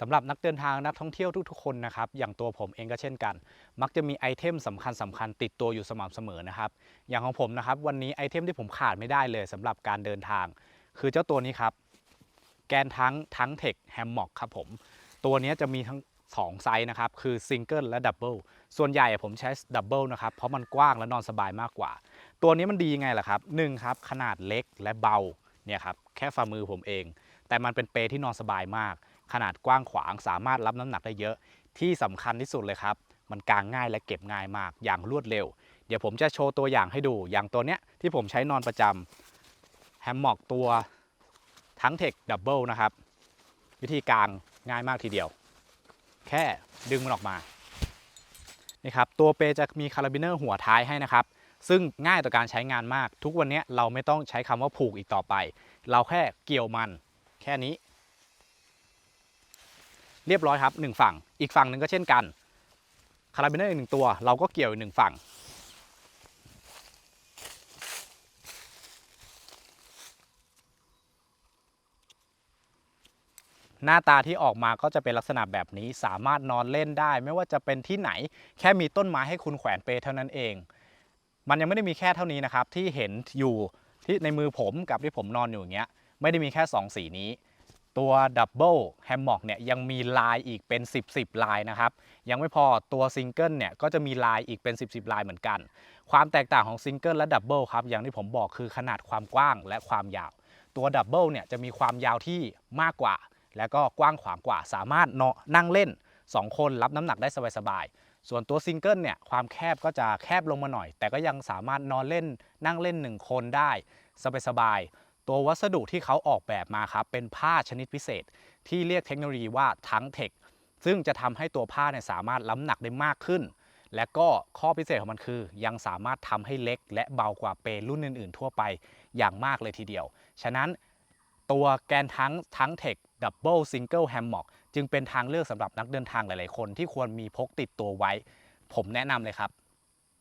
สำหรับนักเดินทางนักท่องเที่ยวทุกๆคนนะครับอย่างตัวผมเองก็เช่นกัน มักจะมีไอเทมสำคัญสคัญๆติดตัวอยู่สม่ำเสมอนะครับอย่างของผมนะครับวันนี้ไอเทมที่ผมขาดไม่ได้เลยสำหรับการเดินทาง คือเจ้าตัวนี้ครับ แกนทั้งทั้งเทคแฮมม็อกครับผมตัวนี้จะมีทั้ง2ไซส์นะครับคือซิงเกิลและดับเบิลส่วนใหญ่ผมใช้ดับเบิลนะครับเพราะมันกว้างและนอนสบายมากกว่า ตัวนี้มันดียังไงล่ะครับหนึ่งครับขนาดเล็กและเบาเนี่ยครับแค่ฝ่ามือผมเอง แต่มันเป็นเปรที่นอนสบายมาก ขนาดกว้างขวางสามารถรับน้ำหนักได้เยอะ ที่สำคัญที่สุดเลยครับ มันกางง่ายและเก็บง่ายมากอย่างรวดเร็ว เดี๋ยวผมจะโชว์ตัวอย่างให้ดู อย่างตัวเนี้ยที่ผมใช้นอนประจำแฮมมอกตัวทั้งเทคดับเบิลนะครับ วิธีกางง่ายมากทีเดียว แค่ดึงมันออกมานี่ครับตัวเปจะมีคาราบิเนอร์หัวท้ายให้นะครับ ซึ่งง่ายต่อการใช้งานมาก ทุกวันนี้เราไม่ต้องใช้คำว่าผูกอีกต่อไป เราแค่เกี่ยวมัน แค่นี้ เรียบร้อยครับหนึ่งฝั่ง อีกฝั่งหนึ่งก็เช่นกัน คาราบิเนอร์อีกหนึ่งตัว เราก็เกี่ยวอีกหนึ่งฝั่ง หน้าตาที่ออกมาก็จะเป็นลักษณะแบบนี้สามารถนอนเล่นได้ ไม่ว่าจะเป็นที่ไหนแค่มีต้นไม้ให้คุณแขวนเปเท่านั้นเอง มันยังไม่ได้มีแค่เท่านี้นะครับที่เห็นอยู่ที่ในมือผมกับที่ผมนอนอยู่อย่างเงี้ยไม่ได้มีแค่ 2 สีนี้ ตัวดับเบิลแฮมม็อกเนี่ยยังมีลายอีกเป็น 10 10ลายนะครับ ยังไม่พอตัวซิงเกิลเนี่ยก็จะมีลายอีกเป็น 10 10ลายเหมือนกัน ความแตกต่างของซิงเกิลและดับเบิลครับอย่างที่ผมบอกคือขนาดความกว้างและความยาว ตัวดับเบิลเนี่ยจะมีความยาวที่มากกว่า แล้วก็กว้างขวางกว่า สามารถเนาะนั่งเล่น 2 คนรับน้ำหนักได้สบายๆส่วนตัวซิงเกิลเนี่ยความแคบก็จะแคบลงมาหน่อย แต่ก็ยังสามารถนอนเล่นนั่งเล่น 1 คนได้สบายๆ ตัววัสดุที่เขาออกแบบมาครับเป็นผ้าชนิดพิเศษ ที่เรียกเทคโนโลยีว่าทั้งเทคซึ่งจะทำให้ตัวผ้าเนี่ยสามารถล้ำหนักได้มากขึ้น และก็ข้อพิเศษของมันคือ ยังสามารถทำให้เล็ก และเบากว่าเปรรุ่นอื่น ๆ ทั่วไปอย่างมากเลยทีเดียว ฉะนั้นตัวแกนทั้งทั้งเทคดับเบิลซิงเกิลแฮมม็อกจึงเป็นทางเลือกสำหรับนักเดินทางหลาย ๆ คนที่ควรมีพกติดตัวไว้ ผมแนะนำเลยครับ